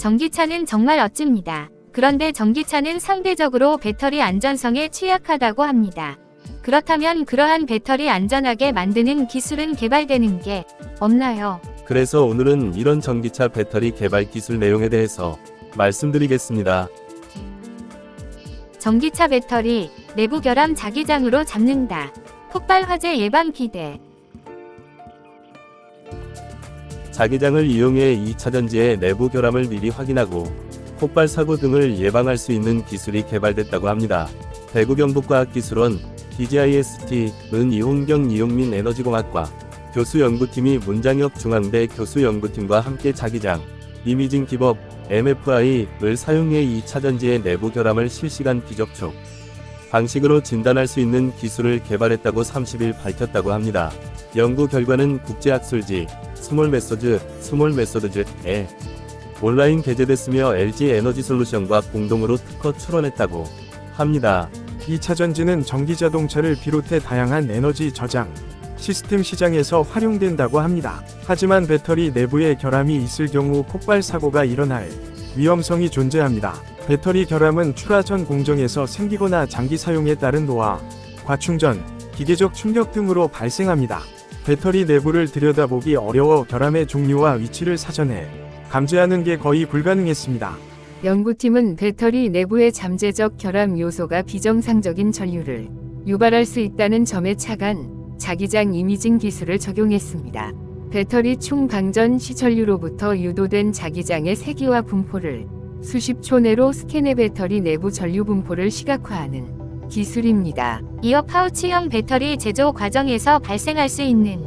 전기차는 정말 멋집니다. 그런데 전기차는 상대적으로 배터리 안전성에 취약하다고 합니다. 그렇다면 그러한 배터리 안전하게 만드는 기술은 개발되는 게 없나요? 그래서 오늘은 이런 전기차 배터리 개발 기술 내용에 대해서 말씀드리겠습니다. 전기차 배터리 내부 결함 자기장으로 잡는다. 폭발 화재 예방 기대. 자기장을 이용해 2차 전지의 내부 결함을 미리 확인하고 폭발 사고 등을 예방할 수 있는 기술이 개발됐다고 합니다. 대구 경북과학기술원 DGIST은 이홍경 이용민 에너지공학과 교수 연구팀이 문장엽 중앙대 교수 연구팀과 함께 자기장, 이미징 기법, MFI를 사용해 2차 전지의 내부 결함을 실시간 비접촉 방식으로 진단할 수 있는 기술을 개발했다고 30일 밝혔다고 합니다. 연구 결과는 국제학술지 스몰 메소드, 스몰 메소드즈에 온라인 게재됐으며 LG 에너지 솔루션과 공동으로 특허 출원했다고 합니다. 2차 전지는 전기 자동차를 비롯해 다양한 에너지 저장 시스템 시장에서 활용된다고 합니다. 하지만 배터리 내부에 결함이 있을 경우 폭발 사고가 일어날 위험성이 존재합니다. 배터리 결함은 출하 전 공정에서 생기거나 장기 사용에 따른 노화, 과충전, 기계적 충격 등으로 발생합니다. 배터리 내부를 들여다보기 어려워 결함의 종류와 위치를 사전에 감지하는 게 거의 불가능했습니다. 연구팀은 배터리 내부의 잠재적 결함 요소가 비정상적인 전류를 유발할 수 있다는 점에 착안 자기장 이미징 기술을 적용했습니다. 배터리 충방전 시 전류로부터 유도된 자기장의 세기와 분포를 수십 초 내로 스캔해 배터리 내부 전류 분포를 시각화하는 기술입니다. 이어 파우치형 배터리 제조 과정에서 발생할 수 있는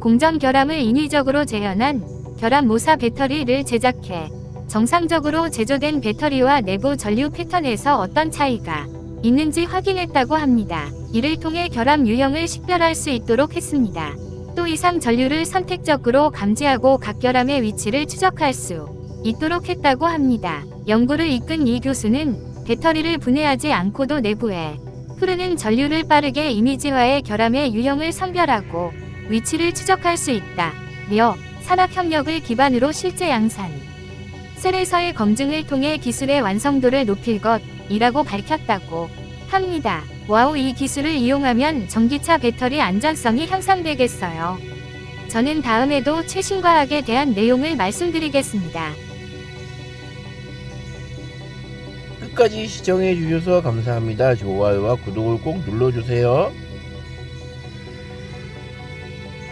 공정 결함을 인위적으로 재현한 결함 모사 배터리를 제작해 정상적으로 제조된 배터리와 내부 전류 패턴에서 어떤 차이가 있는지 확인했다고 합니다. 이를 통해 결함 유형을 식별할 수 있도록 했습니다. 또 이상 전류를 선택적으로 감지하고 각 결함의 위치를 추적할 수 있도록 했다고 합니다. 연구를 이끈 이 교수는 배터리를 분해하지 않고도 내부에 흐르는 전류를 빠르게 이미지화해 결함의 유형을 선별하고 위치를 추적할 수 있다. 며 산학협력을 기반으로 실제 양산 셀에서의 검증을 통해 기술의 완성도를 높일 것이라고 밝혔다고 합니다. 와우 이 기술을 이용하면 전기차 배터리 안전성이 향상되겠어요. 저는 다음에도 최신 과학에 대한 내용을 말씀드리겠습니다. 끝까지 시청해 주셔서 감사합니다. 좋아요와 구독을 꼭 눌러주세요.